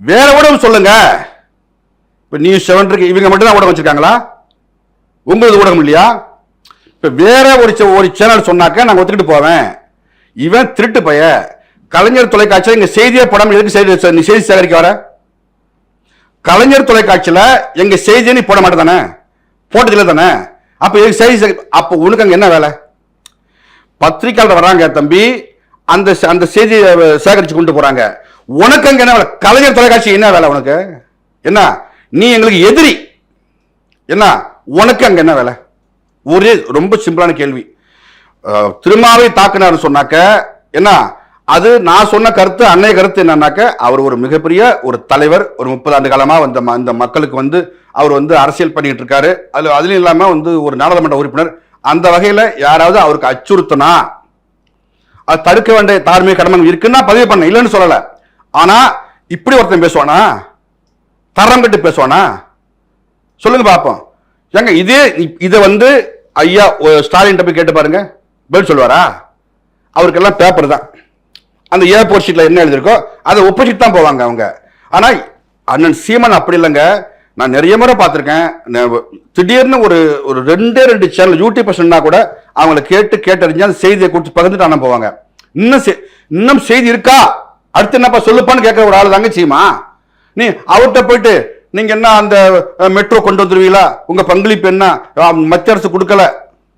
வேற ஊடகம் சொல்லுங்க. இப்போ நியூஸ் செவன் இருக்கு இவங்க மட்டும் தான் ஊடகம் வச்சிருக்காங்களா? உங்களது ஊடகம் இல்லையா? இப்போ வேற ஒரு ஒரு சேனல் சொன்னாக்க நாங்கள் ஒத்துக்கிட்டு போவேன். இவன் திருட்டு பைய. கலைஞர் தொலைக்காட்சியில் எங்கள் செய்தியே படம் எதுக்கு செய்தி நீ செய்தி சேகரிக்க வர? கலைஞர் தொலைக்காட்சியில் எங்கள் செய்தியை நீ போட மாட்டே தானே போட்டதில்லை தானே? அப்போ எதுக்கு செய்தி சேகரி- உனக்கு அங்கே என்ன வேலை? பத்திரிக்கையாளர் வராங்க தம்பி. அந்த அந்த செய்தியை சேகரித்து கொண்டு போகிறாங்க உனக்கு அங்க என்ன வேலை? கலைஞர் தொலைக்காட்சி என்ன வேலை உனக்கு? என்ன? நீ எங்களுக்கு எதிரி. என்ன? உனக்கு அங்க என்ன வேலை? ஒரே ரொம்ப சிம்பிளான கேள்வி. திருமாவை தாக்குனார்னு சொன்னாக்க என்ன? அது நான் சொன்ன கருத்து அன்னைய கருத்து என்னன்னாக்க அவர் ஒரு மிகப்பெரிய ஒரு தலைவர் ஒரு முப்பது ஆண்டு காலமா வந்த ம- இந்த மக்களுக்கு வந்து அவர் வந்து அரசியல் பண்ணிட்டு இருக்காரு. அதுல அதுலயும் இல்லாம வந்து ஒரு நாடாளுமன்ற உறுப்பினர். அந்த வகையில யாராவது அவருக்கு அச்சுறுத்தினா அது தடுக்க வேண்டிய தார்மீக கடமை இருக்குன்னா பதிவு பண்ண. இல்லைன்னு சொல்லலை. ஆனா இப்படி ஒருத்தன் பேசுவானா? தரம் கட்டு பேசுவானா? சொல்லுங்க பார்ப்போம் ஏங்க இதே இதை வந்து ஐயா ஒ- ஸ்டாலின் போய் கேட்டு பாருங்க. பதில் சொல்லுவாரா? அவருக்கெல்லாம் பேப்பர் தான். அந்த ஏ போர் என்ன எழுதிருக்கோ அதை ஒப்போசிட் தான் போவாங்க அவங்க. ஆனால் அண்ணன் சீமன் அப்படி இல்லைங்க. நான் நிறைய முறை பார்த்துருக்கேன். திடீர்னு ஒரு ஒரு ரெண்டே ரெண்டு சேனல் யூடியூப் சொன்னால் கூட அவங்கள கேட்டு கேட்டறிஞ்சு அந்த செய்தியை கொடுத்து பகிர்ந்துட்டு அண்ணன் போவாங்க. இன்னும் செ- இன்னும் செய்தி இருக்கா? அடுத்து என்னப்பா சொல்லுப்பான்னு கேட்குற ஒரு ஆள் தாங்க சீமா. நீ அவர்கிட்ட போயிட்டு நீங்கள் என்ன அந்த மெட்ரோ கொண்டு வந்துருவீங்களா? உங்கள் பங்களிப்பு என்ன? மத்திய அரசு கொடுக்கல.